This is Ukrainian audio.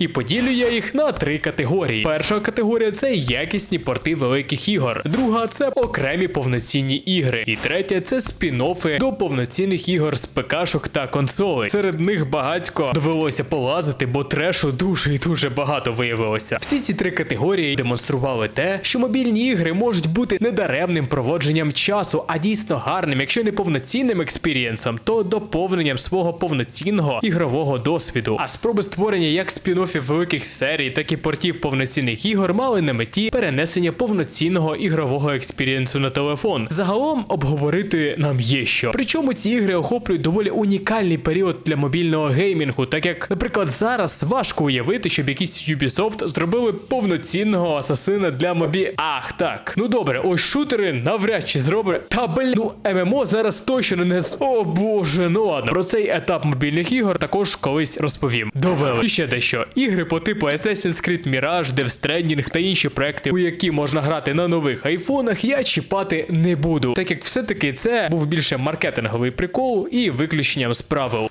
І поділю я їх на три категорії. Перша категорія це якісні порти великих ігор. Друга це окремі повноцінні ігри. І третя це спін-оффи до повноцінних ігор з ПКшок та консолей. Серед них багатько довелося полазити, бо трешу дуже і дуже багато виявилося. Всі ці три категорії демонстрували те, що мобільні ігри можуть бути недаремним проводженням часу, а дійсно гарним, якщо не повноцінним експірієнсом, то доповненням свого повноцінного ігрового досвіду. А спроби створення як спін-оффів великих серій, так і портів повноцінних ігор мали на меті перенесення повноцінного ігрового експірієнсу на телефон. Загалом обговорити нам є що. Причому ці ігри охоплюють доволі унікальний період для мобільного геймінгу, так як, наприклад, зараз важко уявити, щоб якийсь Ubisoft зробили повноцінного асасина для мобі. Ах, так. Ну добре, ось шутери навряд чи зроблять. Та блін, ну ММО зараз точно не з. О боже, ну ладно. Про цей етап мобільних ігор також колись розповім. Довели. І ще дещо. Ігри по типу Assassin's Creed Mirage, Death Stranding та інші проекти, у які можна грати на нових айфонах, я чіпати не буду, так як все-таки це був більше маркетинговий прикол і виключенням з правил.